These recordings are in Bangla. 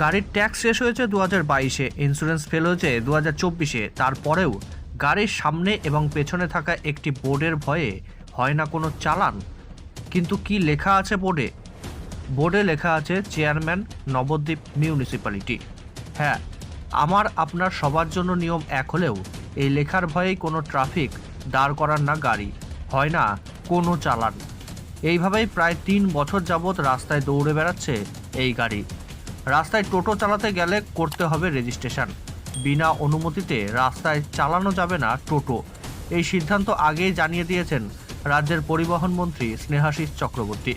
গাড়ির ট্যাক্স শেষ হয়েছে দু হাজার বাইশে ইন্স্যুরেন্স ফেল হয়েছে দু হাজার চব্বিশে, তারপরেও গাড়ির সামনে এবং পেছনে থাকা একটি বোর্ডের ভয়ে হয় না কোনো চালান। কিন্তু কি লেখা আছে বোর্ডে? বোর্ডে লেখা আছে, চেয়ারম্যান নবদ্বীপ মিউনিসিপ্যালিটি। হ্যাঁ আমার আপনার সবার জন্য নিয়ম এক হলেও এই লেখার ভয়েই কোনো ট্রাফিক দাঁড় করার না গাড়ি, হয় না কোনো চালান। এইভাবেই প্রায় তিন বছর যাবৎ রাস্তায় দৌড়ে বেড়াচ্ছে এই গাড়ি। রাস্তায় টোটো চালাতে গেলে করতে হবে রেজিস্ট্রেশন। বিনা অনুমতিতে রাস্তায় চালানো যাবে না টোটো। এই সিদ্ধান্ত আগেই জানিয়ে দিয়েছেন রাজ্যের পরিবহন মন্ত্রী স্নেহাশিস চক্রবর্তী।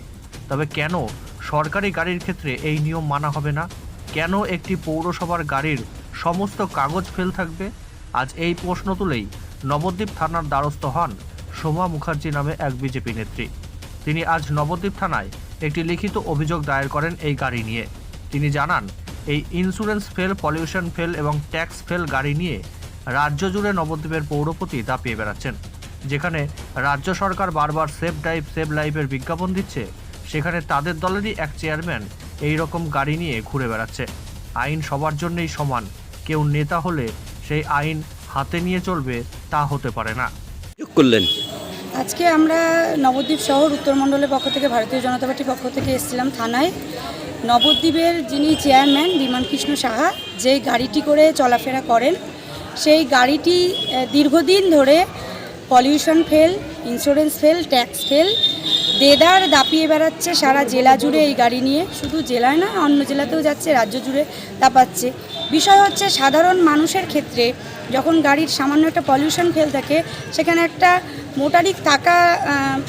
তবে কেন সরকারি গাড়ির ক্ষেত্রে এই নিয়ম মানা হবে না? কেন একটি পৌরসভার গাড়ির সমস্ত কাগজ ফেল থাকবে? আজ এই প্রশ্ন তুলেই নবদ্বীপ থানার দ্বারস্থ হন সোমা মুখার্জি নামে এক বিজেপি নেত্রী। তিনি আজ নবদ্বীপ থানায় একটি লিখিত অভিযোগ দায়ের করেন এই গাড়ি নিয়ে। তিনি জানান এই ইন্স্যুরেন্স ফেল পলিউশন ফেল এবং ট্যাক্স ফেল গাড়ি নিয়ে রাজ্য জুড়ে নবদ্বীপের পৌরপতি দাপিয়ে বেড়াচ্ছেন। যেখানে রাজ্য সরকার বারবার সেভ ড্রাইভ সেভ লাইফের বিজ্ঞাপন দিচ্ছে সেখানে তাদের দলেরই এক চেয়ারম্যান এই রকম গাড়ি নিয়ে ঘুরে বেড়াচ্ছে। আইন সবার জন্যই সমান কেউ নেতা হলে সেই আইন হাতে নিয়ে চলবে তা হতে পারে না। করলেন। আজকে আমরা নবদ্বীপ শহর উত্তরমণ্ডলের পক্ষ থেকে ভারতীয় জনতা পার্টির পক্ষ থেকে এসেছিলাম থানায়। নবদ্বীপের যিনি চেয়ারম্যান বিমান কৃষ্ণ সাহা, যেই গাড়িটি করে চলাফেরা করেন, সেই গাড়িটি দীর্ঘদিন ধরে pollution fail insurance fail tax fail দেদার দাপিয়ে বেড়াচ্ছে সারা জেলা জুড়ে এই গাড়ি নিয়ে। শুধু জেলায় না, অন্য জেলাতেও যাচ্ছে, রাজ্য জুড়ে দাপাচ্ছে। বিষয় হচ্ছে, সাধারণ মানুষের ক্ষেত্রে যখন গাড়ির সামান্য একটা পলিউশন ফেল থাকে, সেখানে একটা মোটারিক টাকা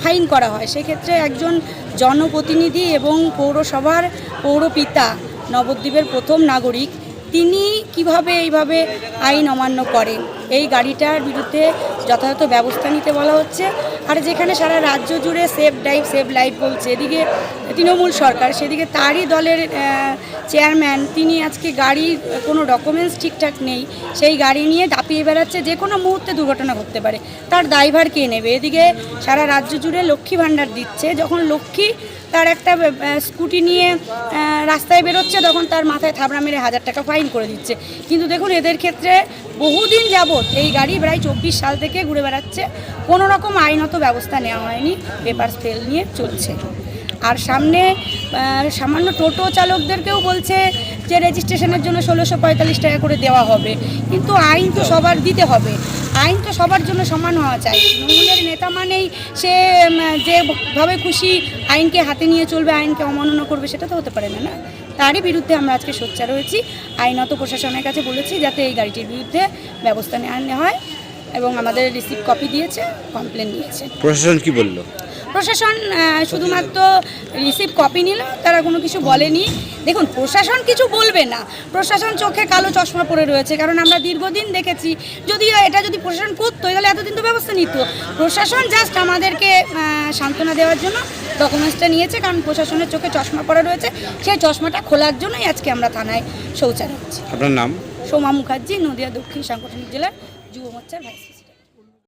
ফাইন করা হয়। সেক্ষেত্রে একজন জনপ্রতিনিধি এবং পৌরসভার পৌরপিতা নবদ্বীপের প্রথম নাগরিক, তিনি কীভাবে এইভাবে আইন অমান্য করেন? এই গাড়িটার বিরুদ্ধে যথাযথ ব্যবস্থা নিতে বলা হচ্ছে। আর যেখানে সারা রাজ্য জুড়ে সেভ ড্রাইভ সেভ লাইফ বলছে। এদিকে তৃণমূল সরকার, সেদিকে তারই দলের চেয়ারম্যান, তিনি আজকে গাড়ির কোনো ডকুমেন্টস ঠিকঠাক নেই। সেই গাড়ি নিয়ে দাপিয়ে বেড়াচ্ছে, যে কোনো মুহূর্তে দুর্ঘটনা ঘটতে পারে। তার দায়ভার কে নেবে? এদিকে সারা রাজ্য জুড়ে লক্ষ্মী ভাণ্ডার দিচ্ছে। যখন লক্ষ্মী তার একটা স্কুটি নিয়ে রাস্তায় বেরোচ্ছে, তখন তার মাথায় থাবড়া মেরে হাজার টাকা ফাইন করে দিচ্ছে। কিন্তু দেখুন, এদের ক্ষেত্রে বহুদিন যাবৎ এই গাড়ি প্রায় চব্বিশ সাল থেকে ঘুরে বেড়াচ্ছে। কোনো রকম আইনত ব্যবস্থা নেওয়া হয়নি। পেপার ফেল নিয়ে চলছে। আর সামনে সামান্য টোটো চালকদেরকেও বলছে যে রেজিস্ট্রেশনের জন্য ষোলোশো পঁয়তাল্লিশ টাকা করে দেওয়া হবে। কিন্তু আইন তো সবার দিতে হবে। আইন তো সবার জন্য সমান হওয়া চাই। তৃণমূলের নেতা মানেই সে যেভাবে খুশি আইনকে হাতে নিয়ে চলবে, আইনকে অমাননা করবে, সেটা তো হতে পারে না না? তারই বিরুদ্ধে আমরা আজকে সোচ্চার হয়েছি। আইনত প্রশাসনের কাছে বলেছি যাতে এই গাড়িটির বিরুদ্ধে ব্যবস্থা নেওয়া হয় এবং আমাদের রিসিভ কপি দিয়েছে কমপ্লেন দিয়েছে। প্রশাসন কি বলল? প্রশাসন শুধুমাত্র রিসিভ কপি নিল তারা কোনো কিছু বলেনি। দেখুন প্রশাসন কিছু বলবে না। প্রশাসন চোখে কালো চশমা পড়ে রয়েছে কারণ আমরা দীর্ঘদিন দেখেছি যদি এটা যদি প্রশাসন করতো তাহলে এতদিন তো ব্যবস্থা নিত। প্রশাসন জাস্ট আমাদেরকে সান্ত্বনা দেওয়ার জন্য ডকুমেন্টসটা নিয়েছে কারণ প্রশাসনের চোখে চশমা পড়া রয়েছে। সেই চশমাটা খোলার জন্যই আজকে আমরা থানায় শৌচালয় হচ্ছি আপনার নাম? সোমা মুখার্জি নদিয়া দক্ষিণ সাংগঠনিক জেলার যুব মোর্চার ভাইস।